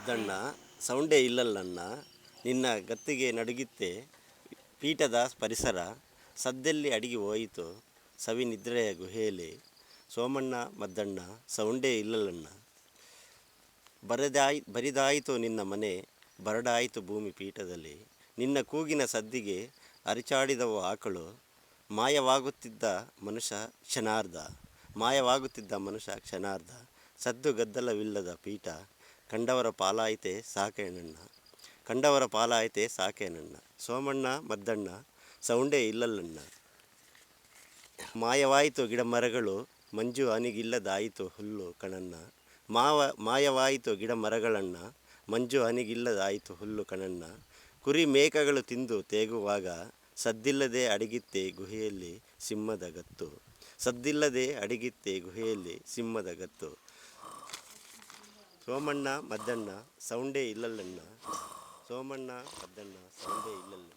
ಮದ್ದಣ್ಣ ಸೌಂಡೇ ಇಲ್ಲಲ್ಲಣ್ಣ ನಿನ್ನ ಗತ್ತಿಗೆ ನಡುಗಿತ್ತೆ ಪೀಠದ ಪರಿಸರ. ಸದ್ದೆಲ್ಲಿ ಅಡಿಗೆ ಹೋಯಿತು? ಸವಿ ನಿದ್ರೆಯ ಗುಹೆಯಲ್ಲಿ. ಸೋಮಣ್ಣ, ಮದ್ದಣ್ಣ, ಸೌಂಡೇ ಇಲ್ಲಲ್ಲಣ್ಣ ಬರದಾಯ್, ಬರಿದಾಯಿತು ನಿನ್ನ ಮನೆ, ಬರಡಾಯಿತು ಭೂಮಿ ಪೀಠದಲ್ಲಿ. ನಿನ್ನ ಕೂಗಿನ ಸದ್ದಿಗೆ ಅರಿಚಾಡಿದವು ಆಕಳು. ಮಾಯವಾಗುತ್ತಿದ್ದ ಮನುಷ್ಯ ಕ್ಷಣಾರ್ಧ. ಮಾಯವಾಗುತ್ತಿದ್ದ ಮನುಷ್ಯ ಕ್ಷಣಾರ್ಧ. ಸದ್ದು ಗದ್ದಲವಿಲ್ಲದ ಪೀಠ. ಕಂಡವರ ಪಾಲಾಯಿತೆ ಸಾಕೇನಣ್ಣ ಕಂಡವರ ಪಾಲಾಯಿತೆ ಸಾಕೇನಣ್ಣ ಸೋಮಣ್ಣ, ಮದ್ದಣ್ಣ, ಸೌಂಡೇ ಇಲ್ಲಲ್ಲಣ್ಣ ಮಾಯವಾಯಿತು ಗಿಡ ಮರಗಳು, ಮಂಜು ಅನಿಗಿಲ್ಲದಾಯಿತು ಹುಲ್ಲು ಕಣಣ್ಣ ಮಾವ, ಮಾಯವಾಯಿತು ಗಿಡ ಮರಗಳಣ್ಣ ಮಂಜು ಹನಿಗಿಲ್ಲದಾಯಿತು ಹುಲ್ಲು ಕಣಣ್ಣ ಕುರಿ ಮೇಕಗಳು ತಿಂದು ತೇಗುವಾಗ, ಸದ್ದಿಲ್ಲದೆ ಅಡಗಿತ್ತೆ ಗುಹೆಯಲ್ಲಿ ಸಿಂಹದ ಗತ್ತು. ಸದ್ದಿಲ್ಲದೆ ಅಡಗಿತ್ತೆ ಗುಹೆಯಲ್ಲಿ ಸಿಂಹದ ಗತ್ತು. ಸೋಮಣ್ಣ ಮದ್ದಣ್ಣ ಸೌಂಡೇ ಇಲ್ಲಲ್ಲಣ್ಣ. ಸೋಮಣ್ಣ ಮದ್ದಣ್ಣ ಸೌಂಡೇ ಇಲ್ಲಲ್ಲಣ್ಣ.